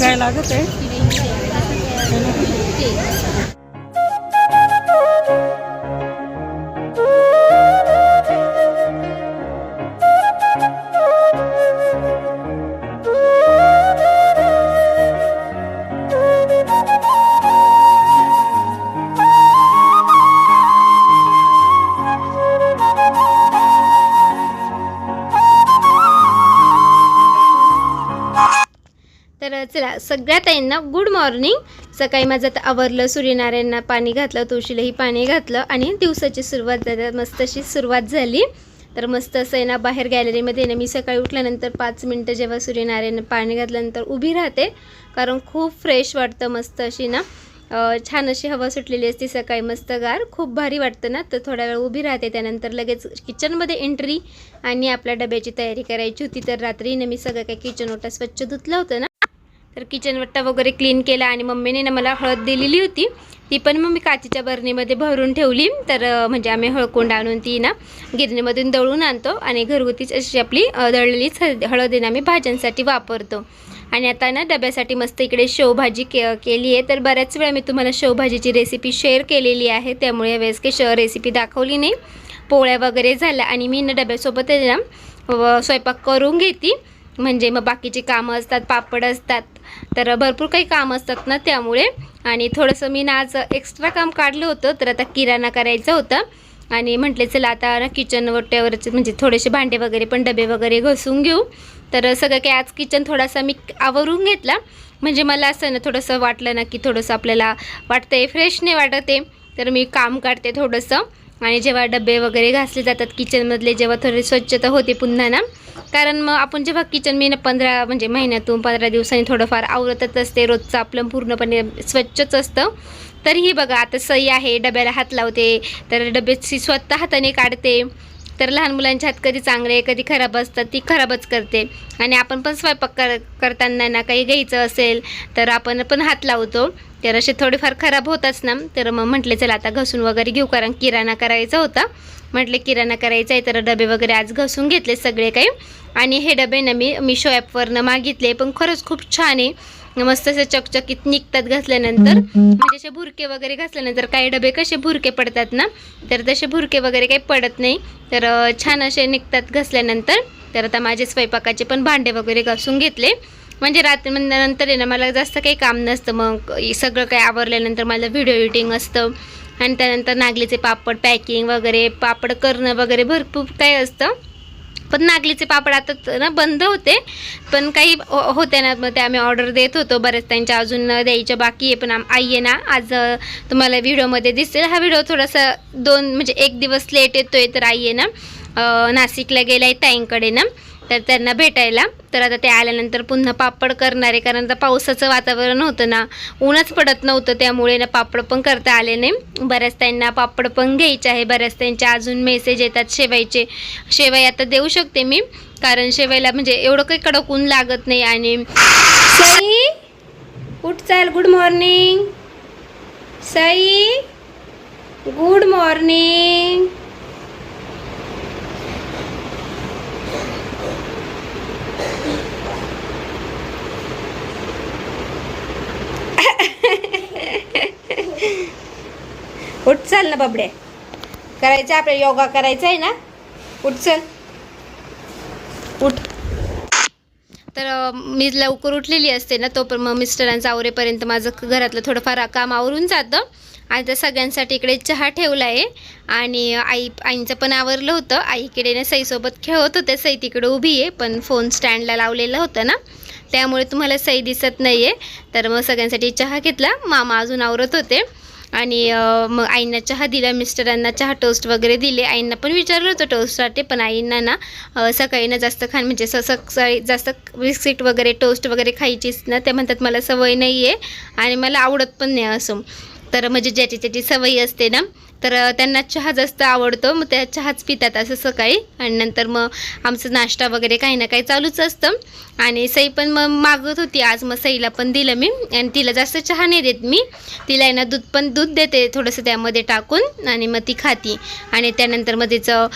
काय लागत आहे. तर चला सगळ्या ताईंना गुड मॉर्निंग सकाळी माझं आता आवरलं सूर्यनारायणना पाणी घातलं तुळशीलाही पाणी घातलं आणि दिवसाची सुरुवात झाली. मस्त अशी सुरुवात झाली. तर मस्त असं आहे ना बाहेर गॅलरीमध्ये ना मी सकाळी उठल्यानंतर पाच मिनटं जेव्हा सूर्यनारायण पाणी घातल्यानंतर उभी राहते. कारण खूप फ्रेश वाटतं मस्त अशी ना. छान अशी हवा सुटलेली असते सकाळी. मस्त गार खूप भारी वाटतं ना. तर थोड्या वेळ उभी राहते. त्यानंतर लगेच किचनमध्ये एंट्री आणि आपल्या डब्याची तयारी करायची होती. तर रात्री ना मी सगळं काही किचन ओटा स्वच्छ धुतलं होतं ना. तर किचन वट्टा वगैरे क्लीन केला आणि मम्मीने ना मला हळद दिलेली होती. ती पण मग मी काचेच्या बरणीमध्ये भरून ठेवली. तर म्हणजे आम्ही हळकोंड आणून ती ना गिरणीमधून दळून आणतो आणि घरगुतीच अशी आपली दळलेलीच हळद आम्ही भाज्यांसाठी वापरतो. आणि आता ना डब्यासाठी मस्त इकडे शेवभाजी के केली आहे. तर बऱ्याच वेळा मी तुम्हाला शेवभाजीची रेसिपी शेअर केलेली आहे. त्यामुळे यावेळेस काही श रेसिपी दाखवली नाही. पोळ्या वगैरे झाल्या आणि मी ना डब्यासोबत ना व स्वयंपाक करून घेते. म्हणजे मग बाकीची कामं असतात पापड असतात तर भरपूर काही काम असतात ना त्यामुळे. आणि थोडंसं मी ना आज एक्स्ट्रा काम काढलं होतं तर आता किराणा करायचा होता. आणि म्हटले चला आता ना किचन वट्यावरचे म्हणजे थोडेसे भांडे वगैरे पण डबे वगैरे घसून घेऊ. तर सगळं काही आज किचन थोडासा मी आवरून घेतला. म्हणजे मला असं ना थोडंसं वाटलं ना की थोडंसं आपल्याला वाटतं आहे फ्रेश नाही वाटत आहे. तर मी काम काढते थोडंसं. आणि जेव्हा डबे वगैरे घासले जातात किचनमधले जेव्हा थोडी स्वच्छता होते पुन्हा ना कारण मग आपण जेव्हा किचन मी ना पंधरा म्हणजे महिन्यातून पंधरा दिवसांनी थोडंफार आवरतच असते रोजचं आपलं पूर्णपणे स्वच्छच असतं तरीही बघा आता सई आहे डब्याला हात लावते तर डब्याची स्वतः हाताने काढते तर लहान मुलांचे हात कधी चांगले कधी खराब असतात ती खराबच करते. आणि आपण पण स्वयंपाक कर करताना ना काही घ्यायचं असेल तर आपण पण हात लावतो. तर असे थोडेफार खराब होताच ना. तर मग म्हटले चला आता घसून वगैरे घेऊ कारण किराणा करायचा होता. म्हटले किराणा करायचा आहे तर डबे वगैरे आज घसून घेतले सगळे काही. आणि हे डबे ना मी मिशो ॲपवरनं मागितले पण खरंच खूप छान आहे. मस्त असे चकचकीत निघतात घासल्यानंतर म्हणजे असे भुरके वगैरे घासल्यानंतर काही डबे कसे भुरके पडतात ना तर तसे भुरके वगैरे काही पडत नाही. तर छान असे निघतात घासल्यानंतर तर आता माझे स्वयंपाकाचे पण भांडे वगैरे घासून घेतले. म्हणजे रात्री म्हणजे नंतर आहे ना मला जास्त काही काम नसतं. मग सगळं काही आवरल्यानंतर मला व्हिडिओ एडिटिंग असतं. आणि त्यानंतर नागलीचे पापड पॅकिंग वगैरे पापड करणं वगैरे भरपूर काही असतं. पण नागलीचे पापड आता ना बंद होते. पण काही हो- ना मग ते आम्ही ऑर्डर देत होतो. बऱ्याच त्यांच्या अजून द्यायच्या बाकी आहे. पण आम आई आहे ना आज तुम्हाला व्हिडिओमध्ये दिसेल. हा व्हिडिओ थोडासा दोन म्हणजे एक दिवस लेट येतो आहे तर आई आहे ना नाशिकला गेला आहे ताईंकडे ना. तर त्यांना भेटायला. तर आता ते आल्यानंतर पुन्हा पापड करणार आहे कारण आता पावसाचं वातावरण होतं ना ऊनच पडत नव्हतं त्यामुळे ना पापड पण करता आले नाही. बऱ्याच त्यांना पापड पण घ्यायचे आहे. बऱ्याच त्यांच्या अजून मेसेज येतात शेवायचे शेवाई आता देऊ शकते मी कारण शेवायला म्हणजे एवढं काही कडक ऊन लागत नाही आणि सई उठ चाल good morning Sai good morning उठ चल ना बाबडे करायचं आपल्या योगा करायचा आहे ना? उठ चल. उठ. तर मी लवकर उठलेली असते ना तो पण मग मिस्टरांचा आवरेपर्यंत माझं घरातलं थोडंफार काम आवरून जातं. आणि त्या सगळ्यांसाठी इकडे चहा ठेवला आहे. आणि आई आईंचं पण आवरलं होतं. आईकडे ना सईसोबत खेळत होते सई तिकडे उभी आहे पण फोन स्टँडला लावलेला होता ना. त्यामुळे तुम्हाला सई दिसत नाही आहे तर मग सगळ्यांसाठी चहा घेतला. मामा अजून आवरत होते. आणि मग आईंना चहा दिला मिस्टरांना चहा टोस्ट वगैरे दिले. आईंना पण विचारलं होतं टोस्टसाठी पण आईंना ना सकाळीनं सकाळी ना जास्त खाण म्हणजे स सकाळी जास्त बिस्किट वगैरे टोस्ट वगैरे खायचीच ना त्या म्हणतात मला सवय नाही आहे आणि मला आवडत पण नाही असं. तर म्हणजे ज्याची त्याची सवय असते ना तर त्यांना चहा जास्त आवडतो. मग त्या चहाच पितात असं सकाळी. आणि नंतर मग आमचं नाश्ता वगैरे काही ना काही चालूच असतं. आणि सई पण मग मागत होती. आज मग सईला पण दिलं मी. आणि तिला जास्त चहा नाही देत मी. तिला ना दूध पण दूध देते थोडंसं त्यामध्ये टाकून. आणि मग ती खाती. आणि त्यानंतर मग तिचं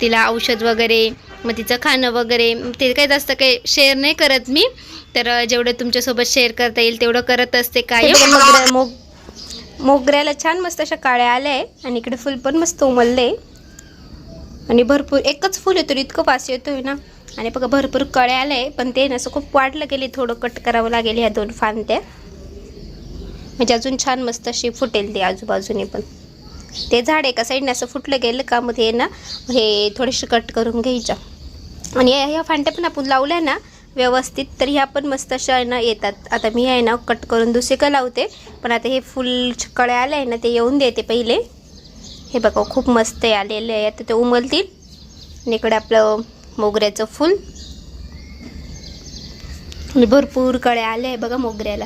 तिला औषध वगैरे मग तिचं खाणं वगैरे ते काही जास्त काही शेअर नाही करत मी. तर जेवढं तुमच्यासोबत शेअर करता येईल तेवढं करत असते काय मोग मोगऱ्याला छान मस्त अशा काळ्या आल्या आहे आणि इकडे फुल पण मस्त उमलले आणि भरपूर एकच फुल येतो इतकं वास येतोय ना. आणि बघा भरपूर कळ्या आहे पण ते ना असं खूप वाढलं गेले थोडं कट करावं लागेल ह्या दोन फांद्या. म्हणजे अजून छान मस्त अशी फुटेल ते आजूबाजूने पण. ते झाड एका साईडने असं फुटलं गेलं का मग हे ना हे थोडेसे कट करून घ्यायच्या आणि या ह्या फांट्या पण आपण लावल्या ना व्यवस्थित तर ह्या पण मस्त अशा आहे ना येतात. आता मी आहे ना कट करून दुसरीकडे का लावते पण आता हे फुल कळ्या आले आहे ना ते येऊन देते पहिले. हे बघा खूप मस्त आलेले आहे. आता ते उमलतील. आणि इकडे आपलं मोगऱ्याचं फूल. भरपूर कळ्या आल्या आहे बघा मोगऱ्याला.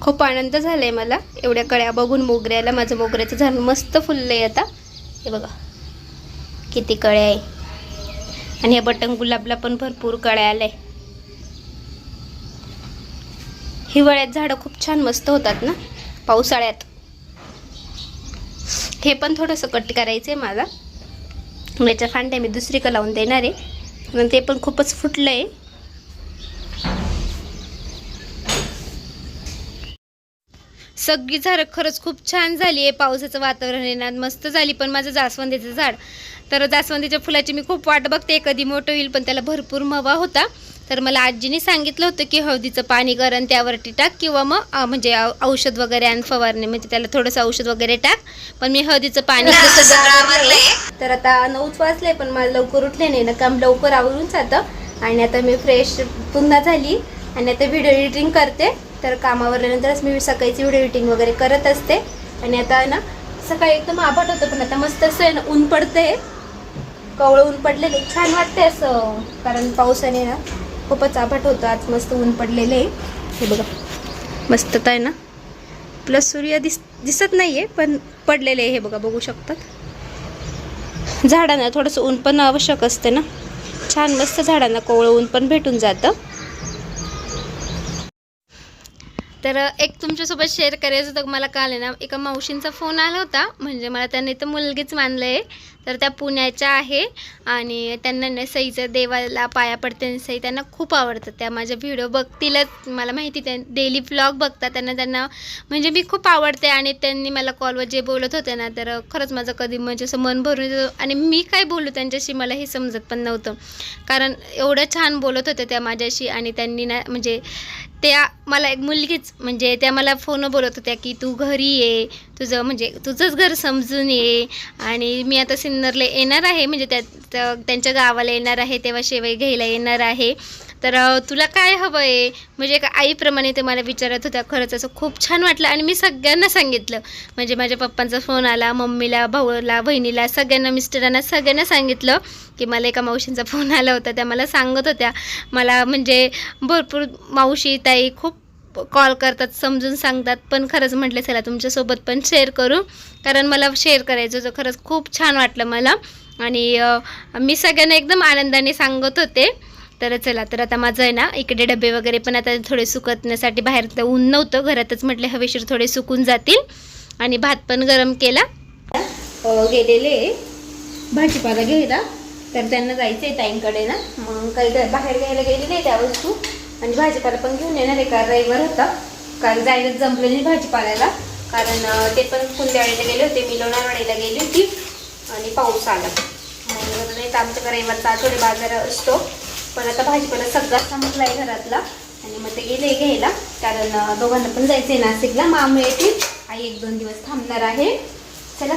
खूप आनंद झाला आहे मला एवढ्या कळ्या बघून मोगऱ्याला माझं मोगऱ्याचं झाड मस्त फुललं आहे आता. हे बघा किती कळ्या आहे. आणि हे बटन गुलाबला पण भरपूर कळ्या आल्या. आहे हिवाळ्यात झाडं खूप छान मस्त होतात ना पावसाळ्यात. हे पण थोडंसं कट करायचं आहे मला याच्या फांद्या मी दुसरीकडे लावून देणार आहे. आणि ते पण खूपच फुटलं आहे सगळी झाडं खरंच खूप छान झाली आहे पावसाचं वातावरण आहे ना मस्त झाली. पण माझं जास्वंदीचं झाड तर जास्वंदीच्या फुलाची मी खूप वाट बघते. कधी मोठं होईल पण त्याला भरपूर मवा होता. तर मला आजीने सांगितलं होतं की हळदीचं पाणी गरम त्यावरती टाक किंवा मग म्हणजे औषध वगैरे आणि फवारणी म्हणजे त्याला थोडंसं औषध वगैरे टाक. पण मी हळदीचं पाणी तर आता नऊच वाजले पण मला लवकर उठले नाही. ना काम लवकर आवरून जातं. आणि आता मी फ्रेश पुन्हा झाली. आणि आता व्हिडिओ एडिटिंग करते. तर कामावरल्यानंतरच मी सकाळीची व्हिडिओ एडिटिंग वगैरे करत असते. आणि आता ना सकाळी एकदम आभाट होतं पण आता मस्त असं आहे ना ऊन पडतंय. कवळं ऊन पडलेले. छान वाटते असं कारण पावसाने ना खूपच आभाट होतं. आज मस्त ऊन पडलेलं. आहे हे बघा. मस्त आहे ना? प्लस सूर्य दिस दिसत नाही आहे पण पडलेले आहे. हे बघा बघू शकतात. झाडांना थोडंसं ऊन पण आवश्यक असते ना? छान मस्त झाडांना कोवळं ऊन पण भेटून जातं. तर एक तुमच्यासोबत शेअर करायचं होतं. मला काल आहे ना एका मावशींचा फोन आला होता. म्हणजे मला त्यांनी तर मुलगीच मानलं आहे तर त्या पुण्याच्या आहे आणि त्यांना ना देवाला पाया पडते आणि त्यांना खूप आवडतं त्या माझ्या व्हिडिओ बघतीलच. मला माहिती त्या डेली व्लॉग बघतात. त्यांना त्यांना म्हणजे मी खूप आवडते आणि त्यांनी मला कॉलवर जे बोलत होते ना तर खरंच माझं कधी म्हणजे असं मन भरून आणि मी काय बोलू त्यांच्याशी मला हे समजत पण नव्हतं. कारण एवढं छान बोलत होत्या त्या माझ्याशी आणि त्यांनी ना म्हणजे त्या मला एक मुलगीच म्हणजे त्या मला फोन बोलत होत्या की तू घरी ये तुझं म्हणजे तुझंच घर समजून ये. आणि मी आता सिन्नरला येणार आहे म्हणजे त्यात त्यांच्या गावाला येणार आहे तेव्हा शेवई घ्यायला येणार आहे. तर तुला काय हवं आहे म्हणजे एका आईप्रमाणे ते मला विचारत होत्या खरंच असं खूप छान वाटलं. आणि मी सगळ्यांना सांगितलं. म्हणजे माझ्या पप्पांचा फोन आला मम्मीला भाऊला बहिणीला सगळ्यांना मिस्टरांना सगळ्यांना सांगितलं की मला एका मावशींचा फोन आला होता त्या मला सांगत होत्या. मला म्हणजे भरपूर मावशी ताई खूप कॉल करतात समजून सांगतात पण खरंच म्हटलं चला तुमच्यासोबत पण शेअर करू. कारण मला शेअर करायचं होतं खरंच खूप छान वाटलं मला. आणि मी सगळ्यांना एकदम आनंदाने सांगत होते. तर चला तर आता माझं आहे ना इकडे डबे वगैरे पण आता थोडे सुकतण्यासाठी बाहेर तर ऊन नव्हतं घरातच म्हटले हवेशीर थोडे सुकून जातील. आणि भात पण गरम केला. गेलेले भाजीपाला घ्यायला. तर त्यांना जायचं आहे ताईंकडे ना. मग काही बाहेर घ्यायला गेलेले त्या वस्तू. आणि भाजीपाला पण घेऊन येणार आहे का रविवार होता. कारण जायला जमलं नाही भाजीपाल्याला. कारण ते पण कुंद्यावाडीला गेले होते मी लोणारवाडीला गेली होती आणि पाऊस आला. नाही तर आमच्याकडे रविवारचा आठवडे बाजार असतो. पण आता भाजीपाला सगळा संपला आहे घरातला. आणि मग ते गेले घ्यायला. कारण दोघांना पण जायचं आहे नाशिकला. मामे येतील आई एक दोन दिवस थांबणार आहे. चला.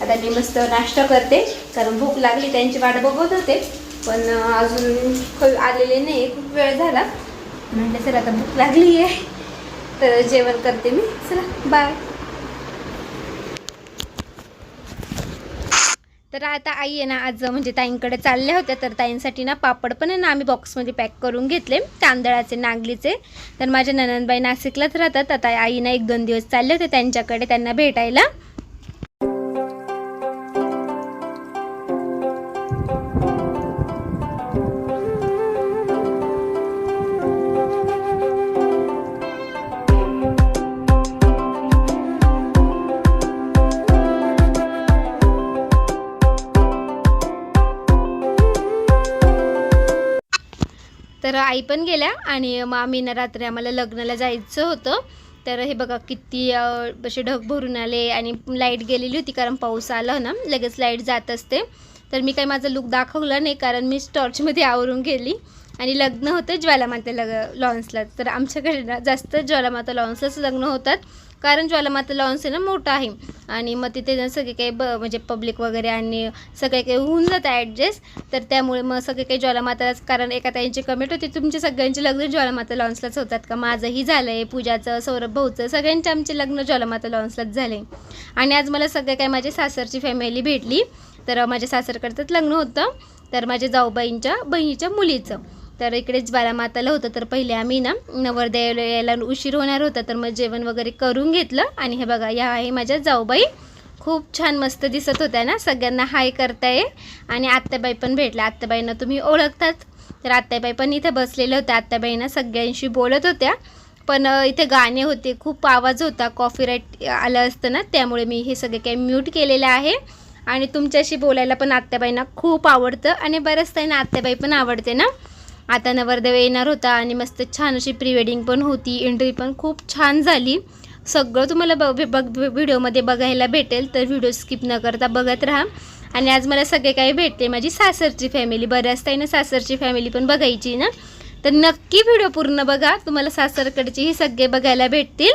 आता मी मस्त नाश्ता करते. कारण भूक लागली त्यांची वाट बघत होते. पण अजून काही आलेले नाही खूप वेळ झाला. म्हटलं चला आता भूक लागली आहे तर जेवण करते मी. चला बाय तर आता आई आहे ना आज म्हणजे ताईंकडे चालल्या होत्या तर ताईंसाठी ना पापड पण आहे ना आम्ही बॉक्समध्ये पॅक करून घेतले तांदळाचे नागलीचे. तर माझ्या ननंदबाई नाशिकलाच राहतात. आता आई ना एक दोन दिवस चालले होते त्यांच्याकडे त्यांना भेटायला. आई पण गेल्या आणि मग आम्ही ना रात्री आम्हाला लग्नाला जायचं होतं. तर हे बघा किती असे ढग भरून आले आणि लाइट गेलेली होती कारण पाऊस आला ना लगेच लाइट जात असते. तर मी काही माझा लुक दाखवला नाही कारण मी टॉर्चमध्ये आवरून गेली आणि लग्न होतं ज्वालामाता लग लॉन्सला. तर आमच्याकडे ना जास्त ज्वालामाता लॉन्सलाच लग्न होतात. कारण ज्वालामाता लॉन्स आहे ना मोठं आहे. आणि मग तिथे सगळे काही ब म्हणजे पब्लिक वगैरे आणि सगळे काही होऊन जातं ॲडजस्ट तर त्यामुळे मग सगळे काही ज्वालामाताच कारण एका ताईंची कमेंट होती तुमचे सगळ्यांचे लग्न ज्वालामाता लॉन्सलाच होतात का? माझंही झालं आहे पूजाचं सौरभ भाऊचं सगळ्यांचे आमचे लग्न ज्वालामाता लॉन्सलाच झाले. आणि आज मला सगळे काही माझे सासरची फॅमिली भेटली तर माझ्या सासरकडचंच लग्न होतं तर माझ्या जाऊबाईंच्या बहिणीच्या मुलीचं. तर इकडे ज्वालामाताला होतं तर पहिले आम्ही ना नवरदेवाला यायला उशीर होणार होता तर मग जेवण वगैरे करून घेतलं. आणि हे बघा या आहे माझ्या जाऊबाई. खूप छान मस्त दिसत होत्या ना सगळ्यांना हाय करताय. आणि आत्याबाई पण भेटल्या. आत्याबाईंना तुम्ही ओळखतात. तर आत्याबाई पण इथे बसलेल्या होत्या. आत्याबाईंना सगळ्यांशी बोलत होत्या. पण इथे गाणे होते खूप आवाज होता. कॉपीराईट आलं असतं ना त्यामुळे मी हे सगळे काही म्यूट केलेलं आहे. आणि तुमच्याशी बोलायला पण आत्याबाईंना खूप आवडतं. आणि बऱ्याच ताईंना आत्याबाई पण आवडते ना. आता नवरदेव येणार होता आणि मस्त छान अशी प्री वेडिंग पण होती. एंट्री पण खूप छान झाली. सगळं तुम्हाला बघ बघ व्हिडिओमध्ये बघायला भेटेल तर व्हिडिओ स्किप न करता बघत राहा. आणि आज मला सगळे काही भेटते. माझी सासरची फॅमिली बऱ्याच ताईनं सासरची फॅमिली पण बघायची ना. तर नक्की व्हिडिओ पूर्ण बघा. तुम्हाला सासरकडचेही सगळे बघायला भेटतील.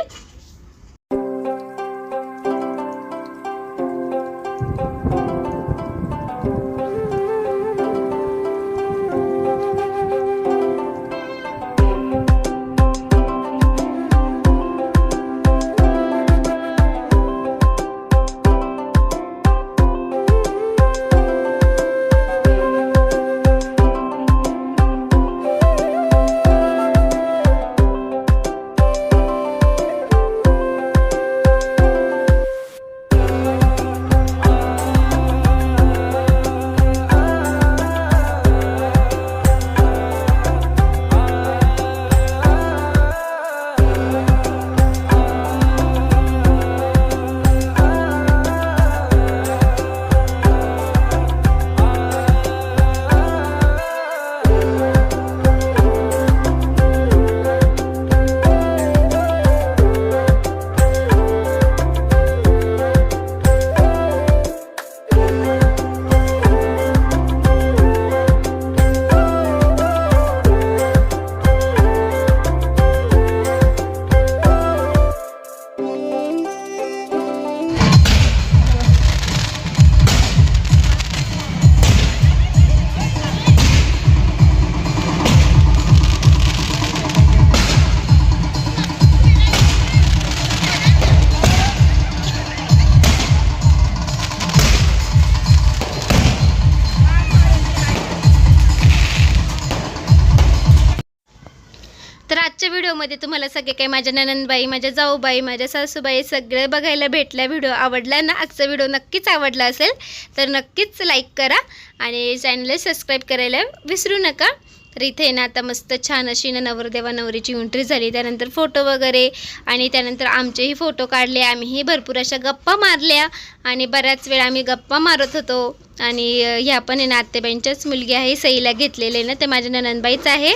व्हिडिओमध्ये तुम्हाला सगळे काही माझ्या ननंदबाई माझ्या जाऊबाई माझ्या सासूबाई सगळे बघायला भेटल्या. व्हिडिओ आवडला ना आजचा व्हिडिओ नक्कीच आवडला असेल तर नक्कीच लाईक करा आणि चॅनलला सबस्क्राईब करायला विसरू नका. तर इथे ना आता मस्त छान अशी ना नवरदेवा नवरीची एंट्री झाली. त्यानंतर फोटो वगैरे आणि त्यानंतर आमचेही फोटो काढले. आम्हीही भरपूर अशा गप्पा मारल्या आणि बऱ्याच वेळा आम्ही गप्पा मारत होतो. आणि ह्या पण आहे ना आत्तेबाईंच्याच मुलगी आहे सईला घेतलेले ना ते माझ्या ननंदबाईच आहे.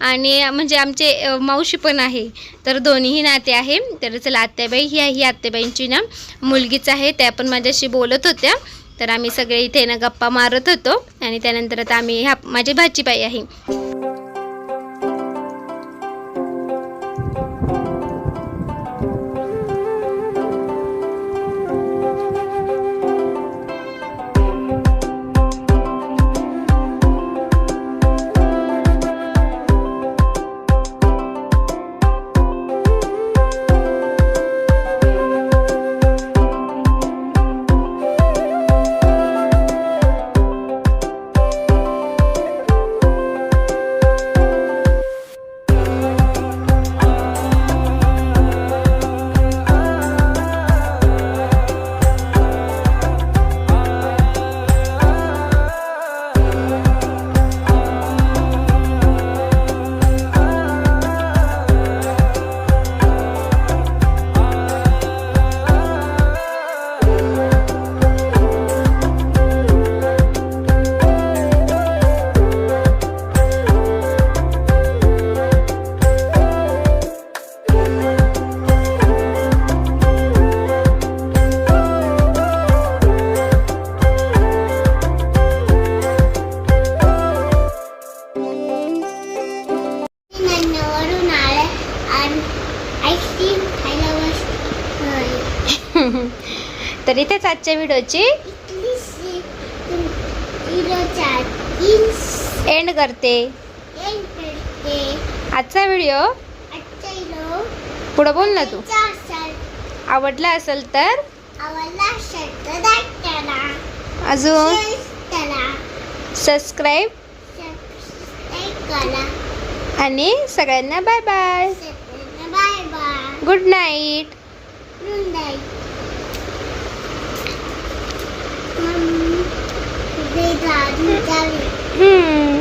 आणि म्हणजे आमचे मावशी पण आहे. तर दोन्हीही नाते आहे. तर चला आत्याबाई ही ही आत्याबाईंची ना मुलगीच आहे त्या पण माझ्याशी बोलत होत्या. तर आम्ही सगळे इथे ना गप्पा मारत होतो. आणि त्यानंतर आता आम्ही ह्या माझी भाजीबाई आहे. आजच्या व्हिडिओची एंड करते. आजचा व्हिडिओ पुढं बोल ना तू. आवडला असेल तर अजून सबस्क्राईब सबस्क्राईब करा आणि सगळ्यांना bye bye bye bye good night good night mummy तुझे दादू जावे हम्म